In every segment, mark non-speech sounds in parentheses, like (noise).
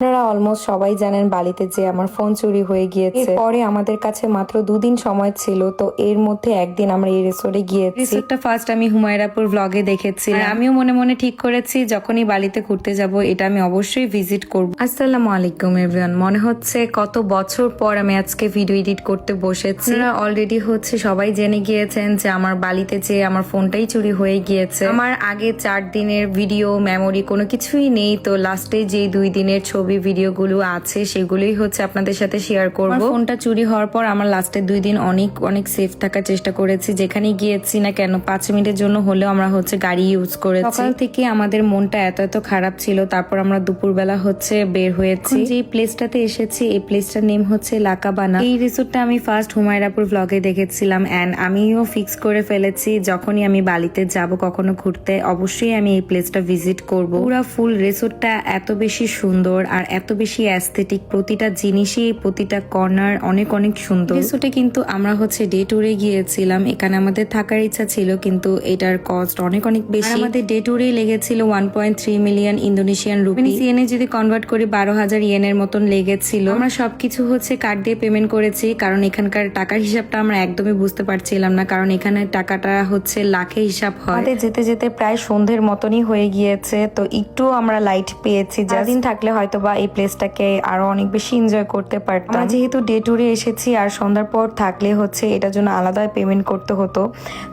আপনারা অলমোস্ট সবাই জানেন বালিতে যে আমার ফোন চুরি হয়ে গিয়েছে। পরে আমাদের কাছে মাত্র দুদিন সময় ছিল তো এর মধ্যে একদিন আমরা এই রিসোর্টে গিয়েছি। রিসোর্টটা ফার্স্ট আমি হুমায়রাপুর ব্লগে দেখেছি। আমিও মনে মনে ঠিক করেছি যখনই বালিতে ঘুরতে যাব এটা আমি অবশ্যই ভিজিট করব। আসসালামু আলাইকুম এভরিওয়ান মনে হচ্ছে কত বছর পর আমি আজকে ভিডিও এডিট করতে বসেছি। অলরেডি হচ্ছে সবাই জেনে গিয়েছেন যে আমার বালিতে যে আমার ফোনটাই চুরি হয়ে গিয়েছে। আমার আগে চার দিনের ভিডিও মেমোরি কোনো কিছুই নেই তো লাস্টে যে দুই দিনের ছবি ভিডিওগুলো আছে সেগুলোই হচ্ছে আপনাদের সাথে শেয়ার করব। ফোনটা চুরি হওয়ার পর আমার লাস্টের দুই দিন অনেক অনেক সেফ থাকার চেষ্টা করেছি। যেখানে গিয়েছি না কেন পাঁচ মিনিটের জন্য হলেও আমরা হচ্ছে গাড়ি ইউজ করেছি। সকাল থেকে আমাদের মনটা এত এত খারাপ ছিল তারপর আমরা দুপুরবেলা হচ্ছে বের হয়েছি। যে প্লেসটাতে এসেছি এই প্লেসটার নেম হচ্ছে লাকাবানা। এই রিসোর্টটা আমি ফার্স্ট হুমায়রাপুর ব্লগে দেখেছিলাম এন্ড আমিও ফিক্স করে ফেলেছি যখনই আমি বালিতে যাব কখনো ঘুরতে। অবশ্যই আমি এই প্লেসটা ভিজিট করব। পুরো ফুল রিসোর্টটা এত বেশি সুন্দর আর এত বেশি অ্যাস্থেটিক প্রতিটা জিনিসই প্রতিটা কর্নার অনেক অনেক সুন্দর। রিসোর্টে কিন্তু আমরা হচ্ছে ডে ট্যুরে গিয়েছিলাম এখানে আমাদের থাকার ইচ্ছা ছিল কিন্তু এটার কস্ট অনেক অনেক বেশি। আমাদের ডে ট্যুরে লেগেছিল one point three million Indonesian rupiah CNA যদি কনভার্ট করি বারো হাজার ইয়েনের মতন লেগেছিল। আমরা সবকিছু হচ্ছে কার্ড দিয়ে পেমেন্ট করেছি কারণ এখানকার টাকার হিসাবটা আমরা একদমই বুঝতে পারছিলাম না কারণ এখানে টাকাটা হচ্ছে লাখে হিসাব হয়। আমাদের যেতে যেতে প্রায় সন্ধ্যের মতনই হয়ে গিয়েছে তো একটু আমরা লাইট পেয়েছি যা দিন থাকলে হয়তো বা এই প্লেসটাকে আরও অনেক বেশি এনজয় করতে পারতাম। আমরা যেহেতু ডে ট্যুরে এসেছি আর সন্ধ্যার পর থাকলে হচ্ছে এটার জন্য আলাদা পেমেন্ট করতে হতো।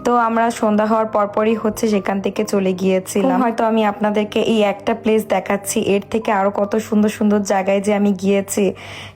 তো আমরা সন্ধ্যা হওয়ার পরপরই হচ্ছে সেখান থেকে চলে গিয়েছিলাম। হয়তো আমি আপনাদেরকে এই একটা প্লেস দেখাচ্ছি এর থেকে আরও কত সুন্দর সুন্দর জায়গায় যে আমি গিয়েছি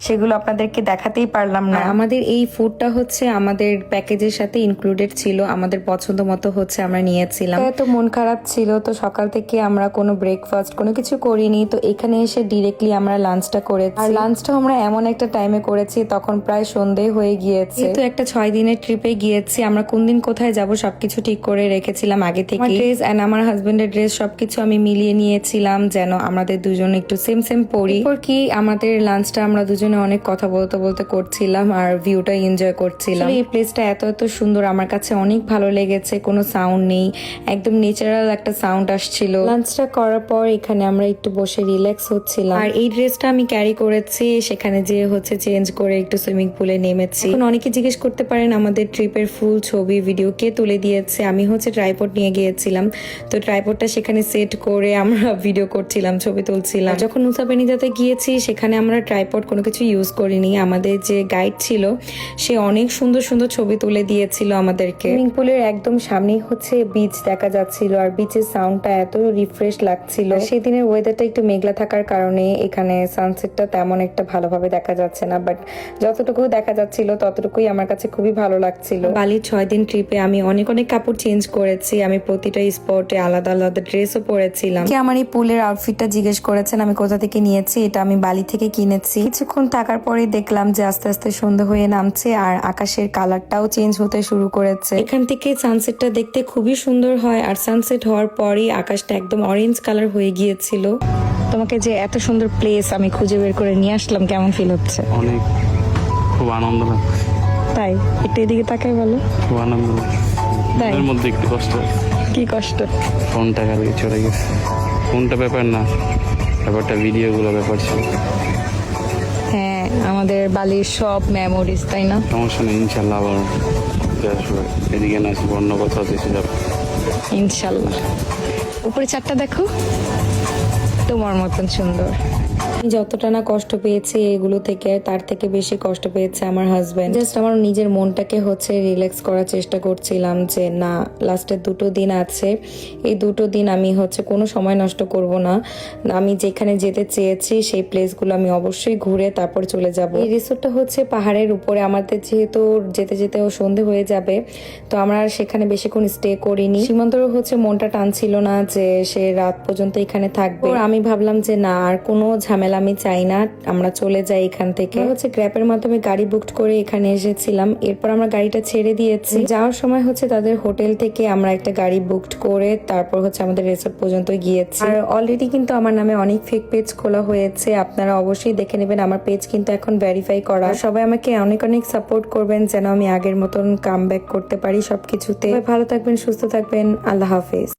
সেগুলো আপনাদেরকে দেখাতেই পারলাম না। আমাদের এই ফুডটা হচ্ছে আমাদের প্যাকেজের সাথে ইনক্লুডেড ছিল আমাদের পছন্দ মতো হচ্ছে আমরা নিয়েছিলাম। তো মন খারাপ ছিল তো সকাল থেকে আমরা কোনো ব্রেকফাস্ট কোনো কিছু করিনি তো এখানে এসে ডিরেক্টলি আমরা লাঞ্চটা করেছি। আর লাঞ্চটা আমরা এমন একটা টাইমে করেছি তখন প্রায় সন্ধে হয়ে গিয়েছে। তো একটা ছয় দিনের ট্রিপে গিয়েছি। আমরা কোন দিন কোথায় যাব সবকিছু ঠিক করে রেখেছিলাম আগে থেকে ড্রেস এন্ড আমার হাজবেন্ডের ড্রেস সবকিছু আমি মিলিয়ে নিয়েছিলাম যেন আমাদের দুজন একটু সেম সেম পরি। কি আমাদের লাঞ্চটা আমরা দুজনে অনেক কথা বলতে বলতে করছিলাম আর ভিউটা এনজয় করছিলাম। এই প্লেসটা এত এত সুন্দর আমার কাছে অনেক ভালো লেগেছে কোনো সাউন্ড নেই একদম ন্যাচারাল একটা সাউন্ড আসছিল। লাঞ্চটা করার পর এখানে আমরা একটু বসে রিল্যাক্স হচ্ছিলাম। আর এই ড্রেসটা আমি ক্যারি করেছি, সেখানে যে হচ্ছে চেঞ্জ করে একটু সুইমিং পুলে নেমেছি। এখন অনেকে জিজ্ঞেস করতে পারেন, আমাদের ট্রিপের ফুল ছবি ভিডিও কে তুলে দিয়েছে? আমি হচ্ছে ট্রাইপড নিয়ে গিয়েছিলাম। তো ট্রাইপডটা সেখানে সেট করে আমরা (laughs) ভিডিও করছিলাম, ছবি তুলছিলাম। যখন মুসাপেনিদাতে গিয়েছি, সেখানে আমরা ট্রাইপড কোনো কিছু ইউজ করিনি। আমাদের যে গাইড ছিল, সে অনেক সুন্দর সুন্দর ছবি তুলে দিয়েছিল আমাদেরকে। সুইমিং পুলের একদম সামনেই হচ্ছে বিচ দেখা যাচ্ছিল, আর বিচের সাউন্ডটা এত রিফ্রেশ লাগছিল। সেদিনের ওয়েদারটা একটু মেঘলা থাকার কারণে এখানে সানসেটটা তেমন একটা ভালোভাবে দেখা যাচ্ছে না বাট যতটুকু দেখা যাচ্ছিল ততটুকুই আমার কাছে খুবই ভালো লাগছিল। বালির ছয় দিন ট্রিপে আমি অনেক অনেক কাপড় চেঞ্জ করেছি আমি প্রতিটা স্পটে আলাদা আলাদা ড্রেসও পরেছিলাম। কি আমার এই পুলের আউটফিটটা জিজ্ঞেস করেছেন আমি কোথা থেকে নিয়েছি এটা আমি বালি থেকে কিনেছি। কিছুক্ষণ থাকার পরে দেখলাম যে আস্তে আস্তে সন্ধ্যা হয়ে নামছে আর আকাশের কালারটাও চেঞ্জ হতে শুরু করেছে। এখান থেকে সানসেটটা দেখতে খুবই সুন্দর হয় আর সানসেট হওয়ার পরই আকাশটা একদম অরেঞ্জ কালার হয়ে গিয়েছিল। তোমাকে যে এত সুন্দর প্লেস আমি খুঁজে বের করে নিয়ে আসলাম কেমন ফিল হচ্ছে? অনেক খুব আনন্দ লাগছে। তাই? একটু এদিকে তাকাই বলো। খুব আনন্দ তাই? এর মধ্যে একটু কষ্ট। কি কষ্ট? ফোনটা কালকে চলে গেছে। ফোনটা ব্যাপার না ব্যাপারটা ভিডিওগুলো ব্যাপার ছিল। হ্যাঁ আমাদের বালির সব মেমোরিজ তাই না? সমস্যা নেই ইনশাল্লাহ আবার আসব। এদিকে না আসব অন্য কোথাও দেশে যাব। ইনশাল্লাহ। উপরে চারটা দেখো। তোমার মতন সুন্দর। যতটা না কষ্ট পেয়েছি এগুলো থেকে, তার থেকে বেশি কষ্ট পেয়েছে আমার হাজবেন্ড জাস্ট আমার নিজের মনটাকে হচ্ছে রিল্যাক্স করার চেষ্টা করছিলাম যে, না লাস্টের দুটো দিন আছে, এই দুটো দিন আমি হচ্ছে কোনো সময় নষ্ট করব না। আমি যেখানে যেতে চেয়েছি, সেই প্লেসগুলো আমি অবশ্যই ঘুরে তারপর চলে যাব। এই রিসোর্টটা হচ্ছে পাহাড়ের উপরে, আমাদের যেহেতু যেতে যেতে সন্ধে হয়ে যাবে, তো আমরা সেখানে বেশিক্ষণ স্টে করিনি। সীমান্তর হচ্ছে মনটা টানছিল না যে, সে রাত পর্যন্ত এখানে থাকবে। আমি ভাবলাম যে, না, আর কোনো ঝামেলা আমি চাই না আমরা চলে যাই এখান থেকে। হচ্ছে গ্র্যাপের মাধ্যমে গাড়ি বুক করে এখানে এসেছিলাম। এরপর আমরা গাড়িটা ছেড়ে দিয়েছি। যাওয়ার সময় হচ্ছে তাদের হোটেল থেকে আমরা একটা গাড়ি বুক করে তারপর হচ্ছে আমাদের রিসোর্ট পর্যন্ত গিয়েছি। আর অলরেডি কিন্তু আমার নামে অনেক ফেক পেজ খোলা হয়েছে আপনারা অবশ্যই দেখে নেবেন। আমার পেজ কিন্তু এখন ভেরিফাই করা। সবাই আমাকে অনেক অনেক সাপোর্ট করবেন যেন আমি আগের মতন কাম করতে পারি সবকিছুতে। ভালো থাকবেন সুস্থ থাকবেন। আল্লাহ হাফেজ।